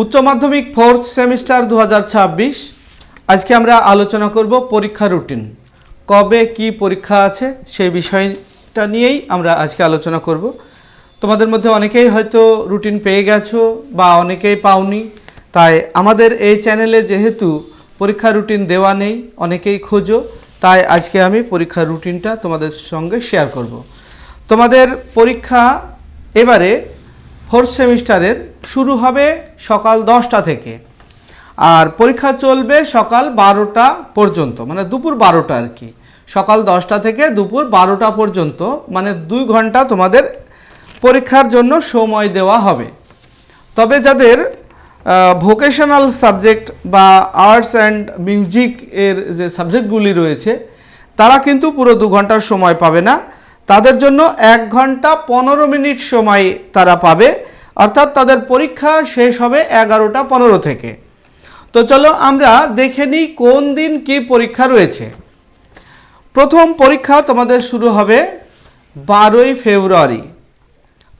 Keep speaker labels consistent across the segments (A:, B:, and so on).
A: উচ্চ মাধ্যমিক fourth semester দু হাজার ছাব্বিশ। আজকে আমরা আলোচনা করব পরীক্ষা রুটিন। কবে কি পরীক্ষা আছে সেই বিষয়টা নিয়েই আমরা আজকে আলোচনা করব। তোমাদের মধ্যে অনেকেই হয়তো রুটিন পেয়ে গেছো বা অনেকেই পাওনি। তাই আমাদের এই চ্যানেলে যেহেতু পরীক্ষা রুটিন দেওয়া নেই, অনেকেই খোঁজো, তাই আজকে আমি পরীক্ষার রুটিনটা তোমাদের সঙ্গে শেয়ার করব। তোমাদের পরীক্ষা এবারে ফোর্থ সেমিস্টারের শুরু হবে সকাল দশটা থেকে। আর পরীক্ষা চলবে সকাল বারোটা পর্যন্ত মানে দুপুর বারোটা আর কি। সকাল দশটা থেকে দুপুর বারোটা পর্যন্ত মানে দুই ঘণ্টা তোমাদের পরীক্ষার জন্য সময় দেওয়া হবে। তবে যাদের ভোকেশনাল সাবজেক্ট বা আর্টস অ্যান্ড মিউজিক এর যে সাবজেক্টগুলি রয়েছে, তারা কিন্তু পুরো দু ঘণ্টার সময় পাবে না। তাদের জন্য এক ঘণ্টা পনেরো মিনিট সময় তারা পাবে। অর্থাৎ তাদের পরীক্ষা শেষ হবে এগারোটা পনেরো থেকে। তো চলো আমরা দেখে নিই কোন দিন কি পরীক্ষা রয়েছে। প্রথম পরীক্ষা তোমাদের শুরু হবে বারোই ফেব্রুয়ারি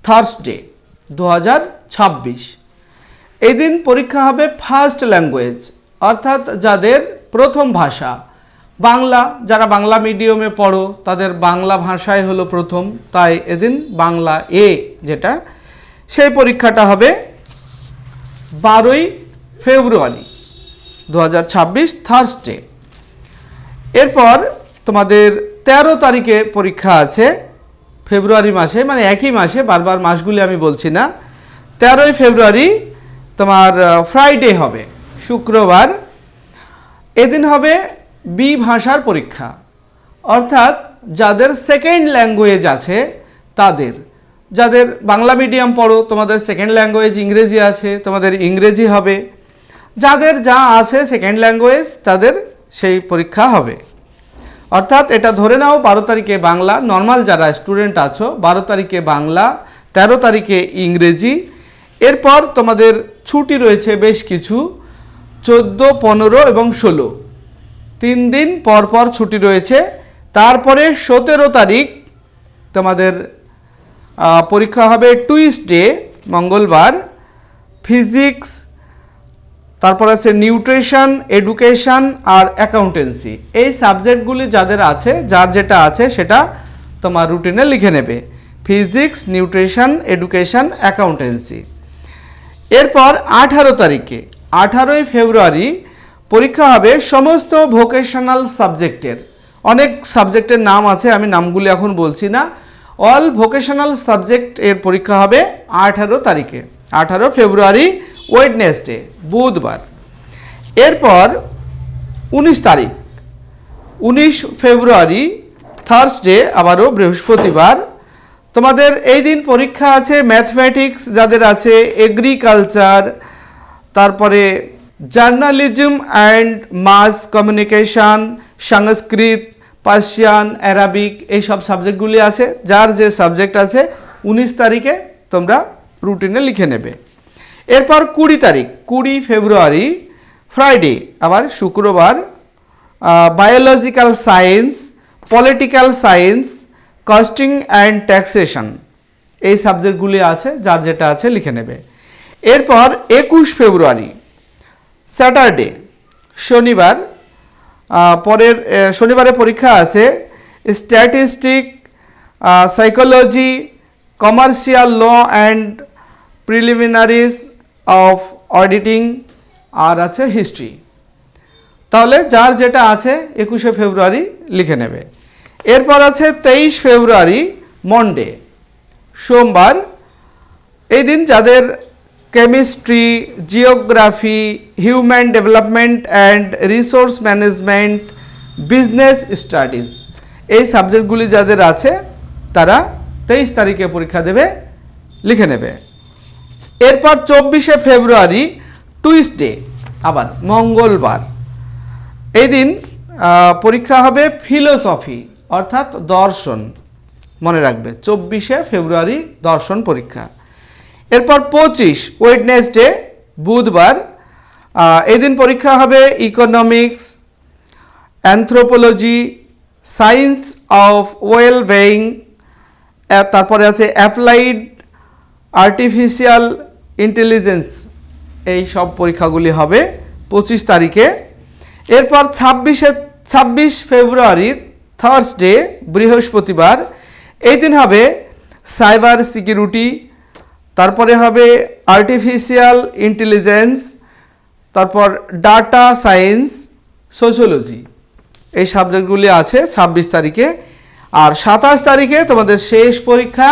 A: থার্সডে দু হাজার ছাব্বিশ। এই দিন পরীক্ষা হবে ফার্স্ট ল্যাঙ্গুয়েজ অর্থাৎ যাদের প্রথম ভাষা। বাংলা, যারা বাংলা মিডিয়ামে পড়ো, তাদের বাংলা ভাষাই হলো প্রথম। তাই এদিন বাংলা এ যেটা, সেই পরীক্ষাটা হবে বারোই ফেব্রুয়ারি দু হাজার ছাব্বিশ থার্সডে এরপর তোমাদের তেরো তারিখে পরীক্ষা আছে, ফেব্রুয়ারি মাসে মানে একই মাসে, বারবার মাসগুলি আমি বলছি না। তেরোই ফেব্রুয়ারি তোমার ফ্রাইডে হবে, শুক্রবার। এদিন হবে বি ভাষার পরীক্ষা। অর্থাৎ যাদের সেকেন্ড ল্যাঙ্গুয়েজ আছে, তাদের। যাদের বাংলা মিডিয়াম পড়ো, তোমাদের সেকেন্ড ল্যাঙ্গুয়েজ ইংরেজি আছে, তোমাদের ইংরেজি হবে। যাদের যা আছে সেকেন্ড ল্যাঙ্গুয়েজ তাদের সেই পরীক্ষা হবে। অর্থাৎ এটা ধরে নাও, বারো তারিখে বাংলা নর্মাল যারা স্টুডেন্ট আছো, বারো তারিখে বাংলা, তেরো তারিখে ইংরেজি। এরপর তোমাদের ছুটি রয়েছে বেশ কিছু, চোদ্দ, পনেরো এবং ষোলো। তিন দিন পর পর ছুটি রয়েছে। তারপরে সতেরো তারিখ তোমাদের পরীক্ষা হবে টুইসডে, মঙ্গলবার। ফিজিক্স, তারপর আছে নিউট্রিশন, এডুকেশন আর অ্যাকাউন্টেন্সি। এই সাবজেক্টগুলি যাদের আছে, যার যেটা আছে সেটা তোমার রুটিনে লিখে নেবে। Physics, nutrition, education, accountancy. এরপর আঠারো তারিখে, আঠারোই ফেব্রুয়ারি পরীক্ষা হবে সমস্ত ভোকেশনাল সাবজেক্টের অনেক সাবজেক্টের নাম আছে, আমি নামগুলি এখন বলছি না। অল ভোকেশনাল সাবজেক্ট এর পরীক্ষা হবে আঠারো তারিখে। আঠারো ফেব্রুয়ারি ওয়েডনেসডে বুধবার। এরপর উনিশ তারিখ। উনিশ ফেব্রুয়ারি থার্সডে আবারও বৃহস্পতিবার। তোমাদের এই দিন পরীক্ষা আছে ম্যাথমেটিক্স যাদের আছে এগ্রিকালচার তারপরে journalism and mass communication Sanskrit Persian Arabic এই সব সাবজেক্টগুলি আছে। যার যে সাবজেক্ট আছে, উনিশ তারিখে তোমরা রুটিনে লিখে নেবে। এরপর কুড়ি তারিখ, কুড়ি ফেব্রুয়ারি ফ্রাইডে আবার শুক্রবার biological science political science costing and taxation এই সাবজেক্টগুলি আছে, যার যেটা আছে লিখে নেবে। এরপর একুশ ফেব্রুয়ারি স্যাটারডে, শনিবার পরের শনিবারে পরীক্ষা আছে statistic psychology commercial law and preliminaries of auditing আর আছে হিস্ট্রি তাহলে যার যেটা আছে একুশে ফেব্রুয়ারি লিখে নেবে। এরপর আছে তেইশ ফেব্রুয়ারি মন্ডে সোমবার। এই দিন যাদের chemistry geography human development and resource management business studies এই সাবজেক্টগুলি যাদের আছে, তারা তেইশ তারিখে পরীক্ষা দেবে, লিখে নেবে। এরপর চব্বিশে ফেব্রুয়ারি টুইসডে আবার মঙ্গলবার। এই দিন পরীক্ষা হবে ফিলোসফি অর্থাৎ দর্শন। মনে রাখবে, চব্বিশে ফেব্রুয়ারি দর্শন পরীক্ষা। এরপর পঁচিশ ওয়েডনেসডে বুধবার আহ, এই দিন পরীক্ষা হবে economics anthropology science of well being তারপরে আছে অ্যাপ্লাইড আর্টিফিশিয়াল ইন্টেলিজেন্স এই সব পরীক্ষাগুলি হবে পঁচিশ তারিখে। এরপর ছাব্বিশে ছাব্বিশ ফেব্রুয়ারি থার্সডে বৃহস্পতিবার এই দিন হবে সাইবার সিকিউরিটি তারপরে হবে আর্টিফিশিয়াল ইন্টেলিজেন্স তারপর ডাটা সায়েন্স সোশিওলজি এই সাবজেক্টগুলি আছে ছাব্বিশ তারিখে। আর সাতাশ তারিখে তোমাদের শেষ পরীক্ষা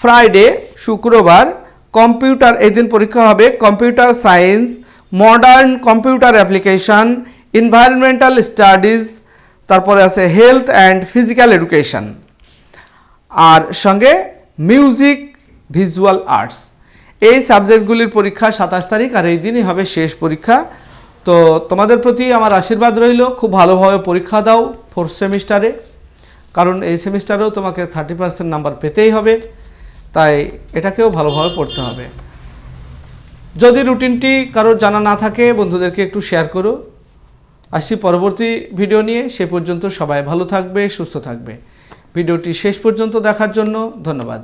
A: ফ্রাইডে শুক্রবার। কম্পিউটার এই দিন পরীক্ষা হবে computer science modern computer application environmental studies তারপরে আছে হেলথ অ্যান্ড ফিজিক্যাল এডুকেশন আর সঙ্গে মিউজিক ভিজুয়াল আর্টস। এই সাবজেক্টগুলির পরীক্ষা সাতাশ তারিখ আর এই দিনই হবে শেষ পরীক্ষা। তো তোমাদের প্রতি আমার আশীর্বাদ রইল। খুব ভালোভাবে পরীক্ষা দাও ফোর্থ সেমিস্টারে কারণ এই সেমিস্টারেও তোমাকে থার্টি পার্সেন্ট নাম্বার পেতেই হবে। তাই এটাকেও ভালোভাবে পড়তে হবে। যদি রুটিনটি কারোর জানা না থাকে, বন্ধুদেরকে একটু শেয়ার করো। আসি পরবর্তী ভিডিও নিয়ে। সে পর্যন্ত সবাই ভালো থাকবে, সুস্থ থাকবে। ভিডিওটি শেষ পর্যন্ত দেখার জন্য ধন্যবাদ।